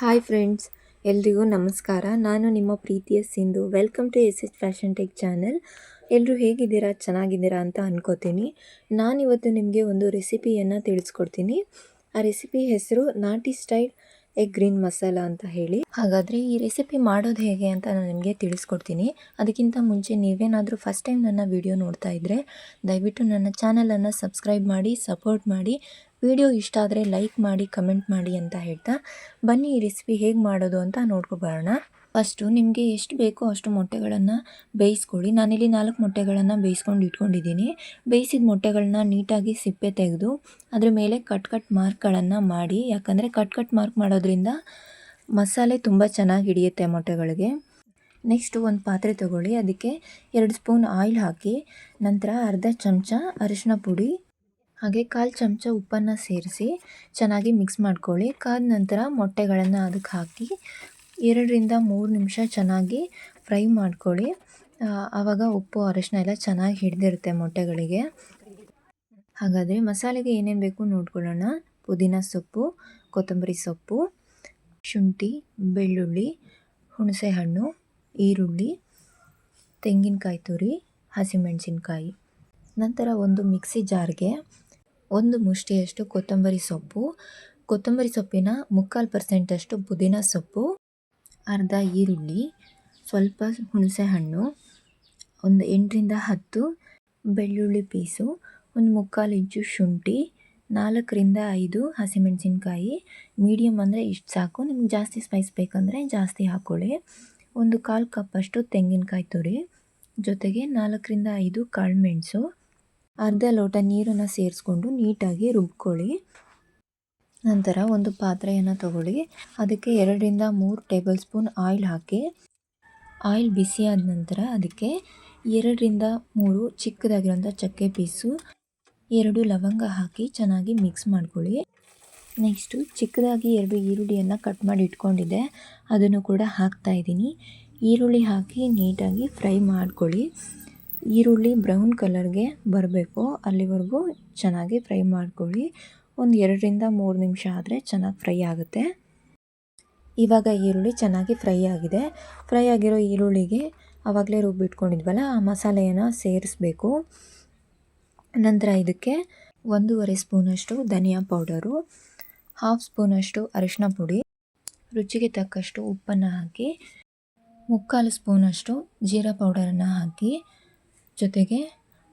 Hi friends ಎಲ್ರಿಗೂ ನಮಸ್ಕಾರ. ನಾನು ನಿಮ್ಮ ಪ್ರೀತಿಯ Sindhu. Welcome to S H fashion tech channel ಎಲ್ಲರೂ ಹೇಗಿದ್ದೀರಾ? ಚೆನ್ನಾಗಿದ್ದೀರಾ ಅಂತ ಅನ್ಕೋತೀನಿ. ನಾನಿವತ್ತು ನಿಮಗೆ ಒಂದು ರೆಸಿಪಿಯನ್ನು ತಿಳಿಸ್ಕೊಡ್ತೀನಿ. ಆ ರೆಸಿಪಿ ಹೆಸರು ನಾಟಿ ಸ್ಟೈಲ್ ಎಗ್ ಗ್ರೀನ್ ಮಸಾಲ ಅಂತ ಹೇಳಿ. ಹಾಗಾದರೆ ಈ ರೆಸಿಪಿ ಮಾಡೋದು ಹೇಗೆ ಅಂತ ನಾನು ನಿಮಗೆ ತಿಳಿಸ್ಕೊಡ್ತೀನಿ. ಅದಕ್ಕಿಂತ ಮುಂಚೆ ನೀವೇನಾದರೂ ಫಸ್ಟ್ ಟೈಮ್ ನನ್ನ ವಿಡಿಯೋ ನೋಡ್ತಾ ಇದ್ದರೆ ದಯವಿಟ್ಟು ನನ್ನ ಚಾನಲನ್ನು ಸಬ್ಸ್ಕ್ರೈಬ್ ಮಾಡಿ ಸಪೋರ್ಟ್ ಮಾಡಿ. ವಿಡಿಯೋ ಇಷ್ಟ ಆದರೆ ಲೈಕ್ ಮಾಡಿ, ಕಮೆಂಟ್ ಮಾಡಿ ಅಂತ ಹೇಳ್ತಾ ಬನ್ನಿ ಈ ರೆಸಿಪಿ ಹೇಗೆ ಮಾಡೋದು ಅಂತ ನೋಡ್ಕೊಬರೋಣ ಫಸ್ಟು ನಿಮಗೆ ಎಷ್ಟು ಬೇಕೋ ಅಷ್ಟು ಮೊಟ್ಟೆಗಳನ್ನು ಬೇಯಿಸ್ಕೊಳ್ಳಿ. ನಾನಿಲ್ಲಿ ನಾಲ್ಕು ಮೊಟ್ಟೆಗಳನ್ನು ಬೇಯಿಸ್ಕೊಂಡು ಇಟ್ಕೊಂಡಿದ್ದೀನಿ. ಬೇಯಿಸಿದ ಮೊಟ್ಟೆಗಳನ್ನ ನೀಟಾಗಿ ಸಿಪ್ಪೆ ತೆಗೆದು ಅದರ ಮೇಲೆ ಕಟ್ ಕಟ್ ಮಾರ್ಕ್ಗಳನ್ನು ಮಾಡಿ. ಯಾಕಂದರೆ ಕಟ್ ಕಟ್ ಮಾರ್ಕ್ ಮಾಡೋದ್ರಿಂದ ಮಸಾಲೆ ತುಂಬ ಚೆನ್ನಾಗಿ ಹಿಡಿಯುತ್ತೆ ಮೊಟ್ಟೆಗಳಿಗೆ. ನೆಕ್ಸ್ಟು ಒಂದು ಪಾತ್ರೆ ತೊಗೊಳ್ಳಿ. ಅದಕ್ಕೆ ಎರಡು ಸ್ಪೂನ್ ಆಯಿಲ್ ಹಾಕಿ, ನಂತರ ಅರ್ಧ ಚಮಚ ಅರಿಶಿನ ಪುಡಿ ಹಾಗೆ ಕಾಲು ಚಮಚ ಉಪ್ಪನ್ನು ಸೇರಿಸಿ ಚೆನ್ನಾಗಿ ಮಿಕ್ಸ್ ಮಾಡ್ಕೊಳ್ಳಿ. ಕಾದ ನಂತರ ಮೊಟ್ಟೆಗಳನ್ನು ಅದಕ್ಕೆ ಹಾಕಿ ಎರಡರಿಂದ ಮೂರು ನಿಮಿಷ ಚೆನ್ನಾಗಿ ಫ್ರೈ ಮಾಡ್ಕೊಳ್ಳಿ. ಆವಾಗ ಉಪ್ಪು ಅರಶಿನ ಎಲ್ಲ ಚೆನ್ನಾಗಿ ಹಿಡಿದಿರುತ್ತೆ ಮೊಟ್ಟೆಗಳಿಗೆ. ಹಾಗಾದರೆ ಮಸಾಲೆಗೆ ಏನೇನು ಬೇಕು ನೋಡ್ಕೊಳ್ಳೋಣ. ಪುದೀನ ಸೊಪ್ಪು, ಕೊತ್ತಂಬರಿ ಸೊಪ್ಪು, ಶುಂಠಿ, ಬೆಳ್ಳುಳ್ಳಿ, ಹುಣಸೆಹಣ್ಣು, ಈರುಳ್ಳಿ, ತೆಂಗಿನಕಾಯಿ ತುರಿ, ಹಸಿಮೆಣಸಿನ್ಕಾಯಿ. ನಂತರ ಒಂದು ಮಿಕ್ಸಿ ಜಾರ್ಗೆ ಒಂದು ಮುಷ್ಟಿಯಷ್ಟು ಕೊತ್ತಂಬರಿ ಸೊಪ್ಪು, ಕೊತ್ತಂಬರಿ ಸೊಪ್ಪಿನ ಮುಕ್ಕಾಲು ಪರ್ಸೆಂಟಷ್ಟು ಪುದೀನ ಸೊಪ್ಪು, ಅರ್ಧ ಈರುಳ್ಳಿ, ಸ್ವಲ್ಪ ಹುಣಸೆ ಹಣ್ಣು, ಒಂದು ಎಂಟರಿಂದ ಹತ್ತು ಬೆಳ್ಳುಳ್ಳಿ ಪೀಸು, ಒಂದು ಮುಕ್ಕಾಲು ಇಂಚು ಶುಂಠಿ, ನಾಲ್ಕರಿಂದ ಐದು ಹಸಿಮೆಣಸಿನ್ಕಾಯಿ. ಮೀಡಿಯಮ್ ಅಂದರೆ ಇಷ್ಟು ಸಾಕು. ನಿಮ್ಗೆ ಜಾಸ್ತಿ ಸ್ಪೈಸ್ ಬೇಕಂದರೆ ಜಾಸ್ತಿ ಹಾಕ್ಕೊಳ್ಳಿ ಒಂದು ಕಾಲು ಕಪ್ಪಷ್ಟು ತೆಂಗಿನಕಾಯಿ ತುರಿ. ಜೊತೆಗೆ ನಾಲ್ಕರಿಂದ ಐದು ಕಾಳುಮೆಣಸು ಅರ್ಧ ಲೋಟ ನೀರನ್ನು ಸೇರಿಸ್ಕೊಂಡು ನೀಟಾಗಿ ರುಬ್ಕೊಳ್ಳಿ. ನಂತರ ಒಂದು ಪಾತ್ರೆಯನ್ನು ತಗೊಳ್ಳಿ. ಅದಕ್ಕೆ ಎರಡರಿಂದ ಮೂರು ಟೇಬಲ್ ಸ್ಪೂನ್ ಆಯಿಲ್ ಹಾಕಿ. ಆಯಿಲ್ ಬಿಸಿಯಾದ ನಂತರ ಅದಕ್ಕೆ ಎರಡರಿಂದ ಮೂರು ಚಿಕ್ಕದಾಗಿರೋಂಥ ಚಕ್ಕೆ ಪೀಸು, ಎರಡು ಲವಂಗ ಹಾಕಿ ಚೆನ್ನಾಗಿ ಮಿಕ್ಸ್ ಮಾಡ್ಕೊಳ್ಳಿ. ನೆಕ್ಸ್ಟು ಚಿಕ್ಕದಾಗಿ ಎರಡು ಈರುಳ್ಳಿಯನ್ನು ಕಟ್ ಮಾಡಿ ಇಟ್ಕೊಂಡಿದ್ದೆ. ಅದನ್ನು ಕೂಡ ಹಾಕ್ತಾ ಇದ್ದೀನಿ. ಈರುಳ್ಳಿ ಹಾಕಿ ನೀಟಾಗಿ ಫ್ರೈ ಮಾಡ್ಕೊಳ್ಳಿ. ಈರುಳ್ಳಿ ಬ್ರೌನ್ ಕಲರ್ಗೆ ಬರಬೇಕು. ಅಲ್ಲಿವರೆಗೂ ಚೆನ್ನಾಗಿ ಫ್ರೈ ಮಾಡ್ಕೊಳ್ಳಿ. ಒಂದು ಎರಡರಿಂದ ಮೂರು ನಿಮಿಷ ಆದರೆ ಚೆನ್ನಾಗಿ ಫ್ರೈ ಆಗುತ್ತೆ. ಇವಾಗ ಈರುಳ್ಳಿ ಚೆನ್ನಾಗಿ ಫ್ರೈ ಆಗಿದೆ. ಫ್ರೈ ಆಗಿರೋ ಈರುಳ್ಳಿಗೆ ಆವಾಗಲೇ ರುಬ್ಬಿಟ್ಕೊಂಡಿದ್ವಲ್ಲ ಆ ಮಸಾಲೆಯನ್ನು ಸೇರಿಸ್ಬೇಕು. ನಂತರ ಇದಕ್ಕೆ ಒಂದೂವರೆ ಸ್ಪೂನಷ್ಟು ಧನಿಯಾ ಪೌಡರು, ಹಾಫ್ ಸ್ಪೂನಷ್ಟು ಅರಿಶಿನ ಪುಡಿ, ರುಚಿಗೆ ತಕ್ಕಷ್ಟು ಉಪ್ಪನ್ನು ಹಾಕಿ, ಮುಕ್ಕಾಲು ಸ್ಪೂನಷ್ಟು ಜೀರಾ ಪೌಡರನ್ನು ಹಾಕಿ ಜೊತೆಗೆ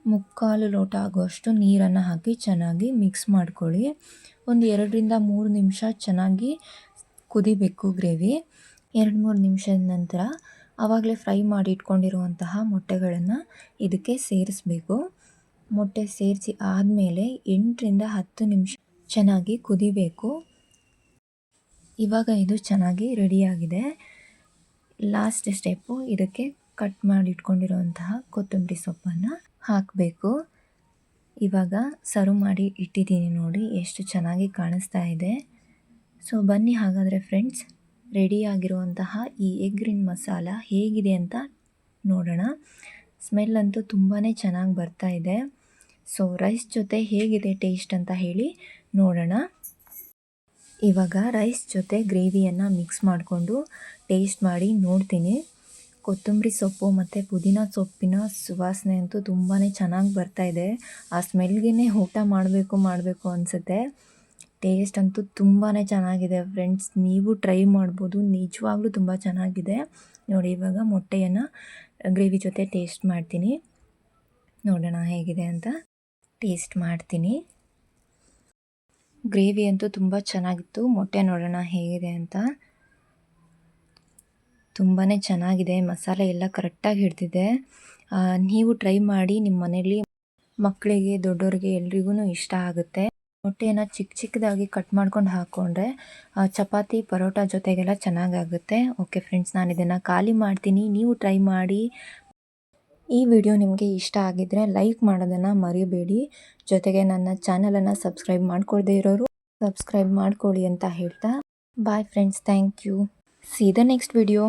ಮುಕ್ಕಾಲು ಲೋಟ ಆಗುವಷ್ಟು ನೀರನ್ನು ಹಾಕಿ ಚೆನ್ನಾಗಿ ಮಿಕ್ಸ್ ಮಾಡ್ಕೊಳ್ಳಿ. ಒಂದು ಎರಡರಿಂದ ಮೂರು ನಿಮಿಷ ಚೆನ್ನಾಗಿ ಕುದಿಬೇಕು ಗ್ರೇವಿ. ಎರಡು ಮೂರು ನಿಮಿಷದ ನಂತರ ಆವಾಗಲೇ ಫ್ರೈ ಮಾಡಿ ಇಟ್ಕೊಂಡಿರುವಂತಹ ಮೊಟ್ಟೆಗಳನ್ನು ಇದಕ್ಕೆ ಸೇರಿಸಬೇಕು. ಮೊಟ್ಟೆ ಸೇರಿಸಿ ಆದಮೇಲೆ ಎಂಟರಿಂದ ಹತ್ತು ನಿಮಿಷ ಚೆನ್ನಾಗಿ ಕುದಿಬೇಕು. ಇವಾಗ ಇದು ಚೆನ್ನಾಗಿ ರೆಡಿಯಾಗಿದೆ. ಲಾಸ್ಟ್ ಸ್ಟೆಪ್ಪು ಇದಕ್ಕೆ ಕಟ್ ಮಾಡಿ ಇಟ್ಕೊಂಡಿರುವಂತಹ ಕೊತ್ತಂಬರಿ ಸೊಪ್ಪನ್ನು ಹಾಕಬೇಕು. ಇವಾಗ ಸರ್ವ್ ಮಾಡಿ ಇಟ್ಟಿದ್ದೀನಿ ನೋಡಿ, ಎಷ್ಟು ಚೆನ್ನಾಗಿ ಕಾಣಿಸ್ತಾ ಇದೆ. ಸೊ, ಬನ್ನಿ ಹಾಗಾದರೆ ಫ್ರೆಂಡ್ಸ್ ರೆಡಿಯಾಗಿರುವಂತಹ ಈ ಎಗ್ ಗ್ರೀನ್ ಮಸಾಲ ಹೇಗಿದೆ ಅಂತ ನೋಡೋಣ. ಸ್ಮೆಲ್ ಅಂತೂ ತುಂಬಾ ಚೆನ್ನಾಗಿ ಬರ್ತಾ ಇದೆ. ಸೊ, ರೈಸ್ ಜೊತೆ ಹೇಗಿದೆ ಟೇಸ್ಟ್ ಅಂತ ಹೇಳಿ ನೋಡೋಣ. ಇವಾಗ ರೈಸ್ ಜೊತೆ ಗ್ರೇವಿಯನ್ನು ಮಿಕ್ಸ್ ಮಾಡಿಕೊಂಡು ಟೇಸ್ಟ್ ಮಾಡಿ ನೋಡ್ತೀನಿ. ಕೊತ್ತಂಬರಿ ಸೊಪ್ಪು ಮತ್ತು ಪುದೀನ ಸೊಪ್ಪಿನ ಸುವಾಸನೆ ಅಂತೂ ತುಂಬಾ ಚೆನ್ನಾಗಿ ಬರ್ತಾ ಇದೆ. ಆ ಸ್ಮೆಲ್ಗೆ ಊಟ ಮಾಡಬೇಕು ಮಾಡಬೇಕು ಅನಿಸುತ್ತೆ. ಟೇಸ್ಟ್ ಅಂತೂ ತುಂಬಾ ಚೆನ್ನಾಗಿದೆ ಫ್ರೆಂಡ್ಸ್. ನೀವು ಟ್ರೈ ಮಾಡ್ಬೋದು. ನಿಜವಾಗ್ಲೂ ತುಂಬ ಚೆನ್ನಾಗಿದೆ. ನೋಡಿ, ಇವಾಗ ಮೊಟ್ಟೆಯನ್ನು ಗ್ರೇವಿ ಜೊತೆ ಟೇಸ್ಟ್ ಮಾಡ್ತೀನಿ. ನೋಡೋಣ ಹೇಗಿದೆ ಅಂತ. ಟೇಸ್ಟ್ ಮಾಡ್ತೀನಿ. ಗ್ರೇವಿ ಅಂತೂ ತುಂಬ ಚೆನ್ನಾಗಿತ್ತು. ಮೊಟ್ಟೆ ನೋಡೋಣ ಹೇಗಿದೆ ಅಂತ. ತುಂಬಾ ಚೆನ್ನಾಗಿದೆ, ಮಸಾಲೆ ಎಲ್ಲ ಕರೆಕ್ಟಾಗಿ ಹಿಡ್ದಿದೆ. ನೀವು ಟ್ರೈ ಮಾಡಿ, ನಿಮ್ಮ ಮನೇಲಿ ಮಕ್ಕಳಿಗೆ ದೊಡ್ಡವ್ರಿಗೆ ಎಲ್ರಿಗೂ ಇಷ್ಟ ಆಗುತ್ತೆ. ಮೊಟ್ಟೆಯನ್ನು ಚಿಕ್ಕ ಚಿಕ್ಕದಾಗಿ ಕಟ್ ಮಾಡ್ಕೊಂಡು ಹಾಕ್ಕೊಂಡ್ರೆ ಚಪಾತಿ, ಪರೋಟ ಜೊತೆಗೆಲ್ಲ ಚೆನ್ನಾಗಾಗುತ್ತೆ. ಓಕೆ ಫ್ರೆಂಡ್ಸ್ ನಾನು ಇದನ್ನು ಖಾಲಿ ಮಾಡ್ತೀನಿ. ನೀವು ಟ್ರೈ ಮಾಡಿ. ಈ ವಿಡಿಯೋ ನಿಮಗೆ ಇಷ್ಟ ಆಗಿದ್ದರೆ ಲೈಕ್ ಮಾಡೋದನ್ನು ಮರಿಬೇಡಿ. ಜೊತೆಗೆ ನನ್ನ ಚಾನಲನ್ನು ಸಬ್ಸ್ಕ್ರೈಬ್ ಮಾಡ್ಕೊಳ್ದೇ ಇರೋರು, ಸಬ್ಸ್ಕ್ರೈಬ್ ಮಾಡ್ಕೊಳ್ಳಿ ಅಂತ ಹೇಳ್ತಾ. Bye friends, thank you. See the next video